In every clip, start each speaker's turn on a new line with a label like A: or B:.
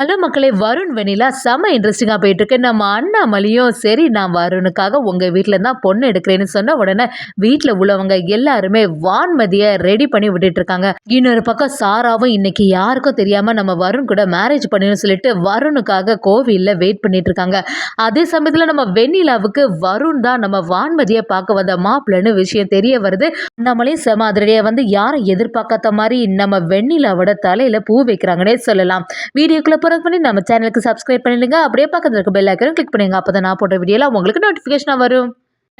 A: Hello மக்களே வருண் வெண்ணிலா செம்ம இன்ட்ரெஸ்டிங்காக போயிட்டுருக்கு. நம்ம அண்ணாமலையும் சரி நான் வருணுக்காக உங்கள் வீட்டில் தான் பொண்ணு எடுக்கிறேன்னு சொன்ன உடனே வீட்டில் உள்ளவங்க எல்லாருமே வான்மதியை ரெடி பண்ணி விட்டுட்டுருக்காங்க இன்னொரு பக்கம் சாராவும் இன்னைக்கு யாருக்கும் தெரியாமல் நம்ம வருண் கூட மேரேஜ் பண்ணணும்னு சொல்லிட்டு வருணுக்காக கோவிலில் வெயிட் பண்ணிட்டு இருக்காங்க அதே சமயத்தில் நம்ம வெண்ணிலாவுக்கு வருண் தான் நம்ம வான்மதியை பார்க்க வந்த மாப்பிள்ளைன்னு விஷயம் தெரிய வருது. நம்மளையும் செம அதிரடியாக வந்து யாரும் எதிர்பார்க்காத மாதிரி நம்ம வெண்ணிலாவோட தலையில் பூ வைக்கிறாங்கன்னே சொல்லலாம். வீடியோக்குள்ளே போகிறது பண்ணி நம்ம சேனலுக்கு சப்ஸ்கிரைப் பண்ணிடுங்க. அப்படியே பக்கத்தில் இருக்க பெல் ஐக்கனும் கிளிக் பண்ணுங்க அப்போ தான் நான் போட்ட வீடியோலாம் உங்களுக்கு நோட்டிஃபிகேஷனாக வரும்.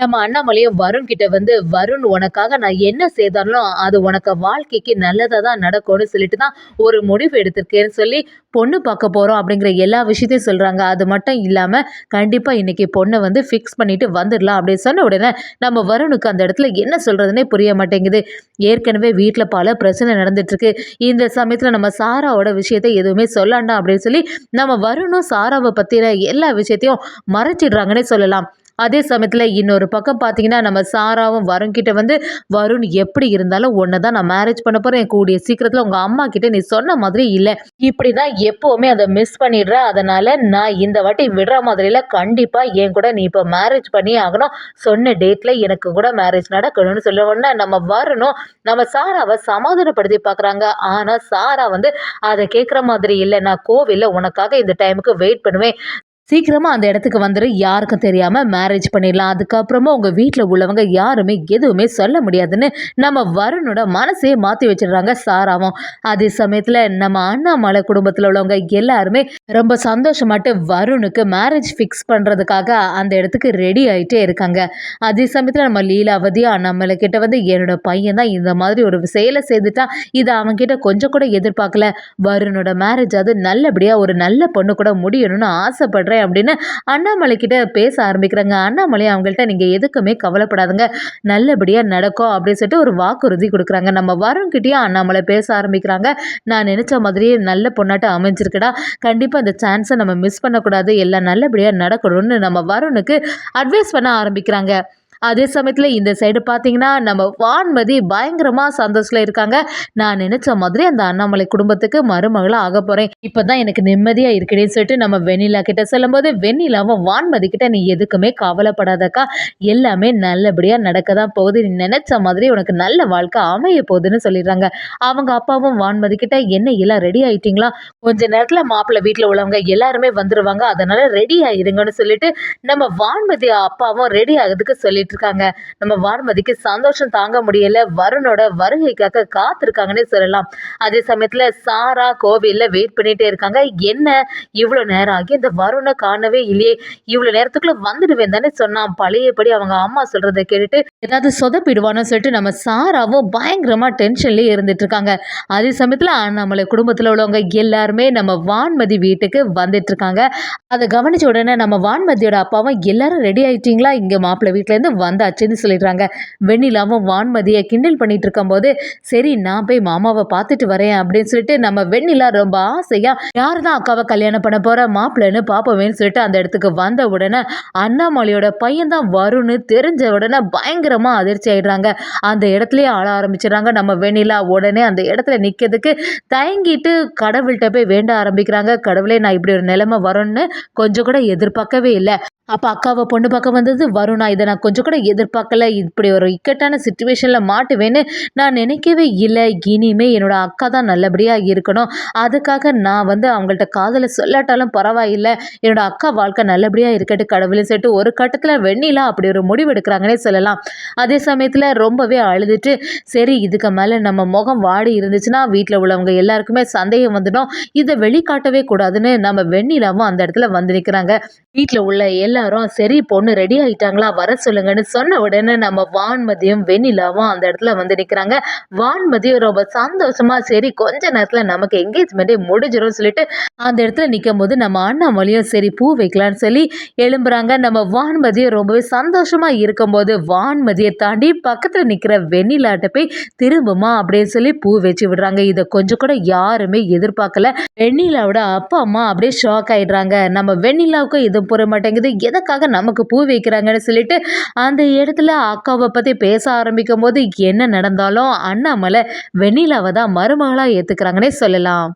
A: நம்ம அண்ணாமலையும் வருண் கிட்ட வந்து வருண் உனக்காக நான் என்ன செய்தாலும் அது உனக்கு வாழ்க்கைக்கு நல்லதாக தான் நடக்கும்னு சொல்லிட்டு தான் ஒரு முடிவு எடுத்திருக்கேன்னு சொல்லி பொண்ணு பார்க்க போகிறோம் அப்படிங்கிற எல்லா விஷயத்தையும் சொல்கிறாங்க அது மட்டும் இல்லாமல் கண்டிப்பாக இன்றைக்கி பொண்ணை வந்து ஃபிக்ஸ் பண்ணிவிட்டு வந்துடலாம் அப்படின்னு சொன்ன உடனே நம்ம வருணுக்கு அந்த இடத்துல என்ன சொல்கிறதுனே புரிய மாட்டேங்குது. ஏற்கனவே வீட்டில் பல பிரச்சனை நடந்துட்டுருக்கு. இந்த சமயத்தில் நம்ம சாராவோட விஷயத்தை எதுவுமே சொல்லாண்டாம் அப்படின்னு சொல்லி நம்ம வருணும் சாராவை பற்றின எல்லா விஷயத்தையும் மறைச்சிடுறாங்கன்னே சொல்லலாம். அதே சமயத்தில் இன்னொரு பக்கம் பார்த்தீங்கன்னா நம்ம சாராவும் வருண் கிட்ட வந்து வருண் எப்படி இருந்தாலும் ஒன்று தான் நான் மேரேஜ் பண்ண போகிறேன் கூடிய சீக்கிரத்தில் உங்கள் அம்மா கிட்ட நீ சொன்ன மாதிரி இல்லை. இப்படி தான் எப்போவுமே அதை மிஸ் பண்ணிடுற. அதனால் நான் இந்த வாட்டி விடுற மாதிரியில் கண்டிப்பாக என் கூட நீ இப்போ மேரேஜ் பண்ணி ஆகணும். சொன்ன டேட்டில் எனக்கு கூட மேரேஜ் நடக்கணும்னு சொல்ல உடனே நம்ம வரணும். நம்ம சாராவை சமாதானப்படுத்தி பார்க்குறாங்க ஆனால் சாரா வந்து அதை கேட்குற மாதிரி இல்லை. நான் கோவிலில் உனக்காக இந்த டைமுக்கு வெயிட் பண்ணுவேன். சீக்கிரமாக அந்த இடத்துக்கு வந்துடு யாருக்கும் தெரியாமல் மேரேஜ் பண்ணிடலாம். அதுக்கப்புறமா உங்கள் வீட்டில் உள்ளவங்க யாருமே எதுவுமே சொல்ல முடியாதுன்னு நம்ம வருணோட மனசே மாற்றி வச்சிடுறாங்க சாராவும். அதே சமயத்தில் நம்ம அண்ணாமலை குடும்பத்தில் உள்ளவங்க எல்லாருமே ரொம்ப சந்தோஷமாட்டு வருணுக்கு மேரேஜ் ஃபிக்ஸ் பண்ணுறதுக்காக அந்த இடத்துக்கு ரெடி ஆகிட்டே இருக்காங்க. அதே சமயத்தில் நம்ம லீலாவதி அண்ணாமலை கிட்ட வந்து என்னோட பையன் தான் இந்த மாதிரி ஒரு செயலை செய்துட்டான் இதை அவன்கிட்ட கொஞ்சம் கூட எதிர்பார்க்கல. வருணோட மேரேஜ் அது நல்லபடியாக ஒரு நல்ல பொண்ணு கூட முடியணும்னு ஆசைப்படுறேன். அப்படின்னு அண்ணாமலை கிட்ட பேச ஆரம்பிக்கிறாங்க. அண்ணாமலை அவங்கள்ட்ட நீங்கள் எதுக்குமே கவலைப்படாதுங்க. நல்லபடியாக நடக்கும் அப்படின்னு சொல்லிட்டு ஒரு வாக்குறுதி கொடுக்குறாங்க. நம்ம வருண்கிட்டயும் அண்ணாமலை பேச ஆரம்பிக்கிறாங்க. நான் நினச்ச மாதிரியே நல்ல பொண்ணாட்ட அமைஞ்சிருக்கடா. கண்டிப்பாக அந்த சான்ஸை நம்ம மிஸ் பண்ணக்கூடாது. எல்லாம் நல்லபடியாக நடக்கணும்னு நம்ம வருணுக்கு அட்வைஸ் பண்ண ஆரம்பிக்கிறாங்க. அதே சமயத்தில் இந்த சைடு பார்த்தீங்கன்னா நம்ம வான்மதி பயங்கரமாக சந்தோஷத்தில் இருக்காங்க. நான் நினச்ச மாதிரி அந்த அண்ணாமலை குடும்பத்துக்கு மருமகளாக ஆக போகிறேன் இப்போ தான் எனக்கு நிம்மதியாக இருக்குன்னு சொல்லிட்டு நம்ம வெண்ணிலா கிட்ட சொல்லும்போது வெண்ணிலாவும் வான்மதி கிட்ட நீ எதுக்குமே கவலைப்படாதக்கா. எல்லாமே நல்லபடியாக நடக்க தான் போகுது. நீ நினச்ச மாதிரி உனக்கு நல்ல வாழ்க்கை அமைய போகுதுன்னு சொல்லிடுறாங்க. அவங்க அப்பாவும் வான்மதி கிட்ட என்ன எல்லாம் ரெடி ஆயிட்டீங்களா? கொஞ்ச நேரத்தில் மாப்பிள்ளை வீட்டில் உள்ளவங்க எல்லாருமே வந்துடுவாங்க அதனால ரெடி ஆயிருங்கன்னு சொல்லிட்டு நம்ம வான்மதி அப்பாவும் ரெடி ஆகிறதுக்கு சொல்லிட்டு இருக்காங்க. நம்ம வான்மதிக்கு சந்தோஷம் தாங்க முடியல. வருணோட வருகைக்காக காத்திருக்காங்கன்னே சொல்லலாம். அதே சமயத்துல சாரா கோவில்ல வெயிட் பண்ணிட்டே இருக்காங்க. என்ன? இவ்வளோ நேரம் ஆகி இந்த வருணை காணவே இல்லையே. இவ்வளோ நேரத்துக்குள்ள வந்துடுவேன் தானே சொன்னான். பழையபடி அவங்க அம்மா சொல்றதை கேட்டுட்டு ஏதாவது சொதப்பிடுவான்னு சொல்லிட்டு நம்ம சாராவும் பயங்கரமா டென்ஷன்லயே இருந்துட்டு இருக்காங்க. அதே சமயத்துல நம்மளை குடும்பத்துல உள்ளவங்க எல்லாருமே நம்ம வான்மதி வீட்டுக்கு வந்துட்டு இருக்காங்க. அதை கவனிச்ச உடனே நம்ம வான்மதியோட அப்பாவும் எல்லாரும் ரெடி ஆயிட்டீங்களா? இங்க மாப்பிள்ளை வீட்டுல இருந்து வந்தாச்சுன்னு சொல்லிடுறாங்க. வெண்ணிலாவும் வான்மதியை கிண்டல் பண்ணிட்டு இருக்கும்போது சரி நான் போய் மாமாவை பார்த்துட்டு வரேன் அப்படின்னு சொல்லிட்டு நம்ம வெண்ணிலா ரொம்ப ஆசையா யார் தான் அக்காவை கல்யாணம் பண்ண போற? மாப்பிள்ளைன்னு பார்ப்போமேன்னு சொல்லிட்டு அந்த இடத்துக்கு வந்த உடனே அண்ணாமலையோட பையன் தான் வரும்னு தெரிஞ்ச உடனே பயங்கரமா அதிர்ச்சி ஆயிடுறாங்க. அந்த இடத்துலயே ஆள ஆரம்பிச்சிடுறாங்க நம்ம வெண்ணிலா. உடனே அந்த இடத்துல நிற்கிறதுக்கு தயங்கிட்டு கடவுள்கிட்ட போய் வேண்ட ஆரம்பிக்கிறாங்க. கடவுளே நான் இப்படி ஒரு நிலைமை வரும்னு கொஞ்சம் கூட எதிர்பார்க்கவே இல்லை. அப்போ அக்காவை பொண்ணு பார்க்க வந்தது வருணா இதை நான் கொஞ்சம் கூட எதிர்பார்க்கல. இப்படி ஒரு இக்கட்டான சுச்சுவேஷனில் மாட்டுவேன்னு நான் நினைக்கவே இல்லை. இனிமே என்னோட அக்கா தான் நல்லபடியாக இருக்கணும். அதுக்காக நான் வந்து அவங்கள்ட்ட காதலை சொல்லாட்டாலும் பரவாயில்லை. என்னோட அக்கா வாழ்க்கை நல்லபடியாக இருக்கட்டு கடவுளும் சொல்லிட்டு ஒரு கட்டத்தில் வெண்ணிலா அப்படி ஒரு முடிவு எடுக்கிறாங்கன்னே சொல்லலாம். அதே சமயத்தில் ரொம்பவே அழுதுட்டு சரி இதுக்கு மேலே நம்ம முகம் வாடி இருந்துச்சுன்னா வீட்டில் உள்ளவங்க எல்லாருக்குமே சந்தேகம் வந்துடும். இதை வெளிக்காட்டவே கூடாதுன்னு நம்ம வெண்ணிலாவும் அந்த இடத்துல வந்து நிற்கிறாங்க வீட்டில் உள்ள எல்லாரும் சரி பொண்ணு ரெடி ஆயிட்டாங்களா? வர சொல்லுங்கன்னு சொன்ன உடனே நம்ம வான்மதியும் வெண்ணிலாவும் அந்த இடத்துல வந்து நிற்கிறாங்க வான்மதியும் ரொம்ப சந்தோஷமா சரி கொஞ்ச நேரத்தில் நமக்கு என்கேஜ்மெண்ட்டே முடிஞ்சிடும் சொல்லிட்டு அந்த இடத்துல நிற்கும் போது நம்ம அண்ணாமலையும் சரி பூ வைக்கலான்னு சொல்லி எழும்புறாங்க. நம்ம வான்மதியும் ரொம்பவே சந்தோஷமா இருக்கும்போது வான்மதியை தாண்டி பக்கத்தில் நிற்கிற வெண்ணிலாட்ட போய் திரும்புமா அப்படின்னு சொல்லி பூ வச்சு விடுறாங்க. இதை கொஞ்சம் கூட யாருமே எதிர்பார்க்கல. வெண்ணிலாவோட அப்பா அம்மா அப்படியே ஷாக் ஆயிடுறாங்க. நம்ம வெண்ணிலாவுக்கும் இது புரிய மாட்டேங்குது. எதுக்காக நமக்கு பூ வைக்கிறாங்கன்னு சொல்லிட்டு அந்த இடத்துல அக்காவை பற்றி பேச ஆரம்பிக்கும் போது என்ன நடந்தாலும் அண்ணாமலை வெண்ணிலாவை தான் மருமகளாக ஏற்றுக்கிறாங்கன்னே சொல்லலாம்.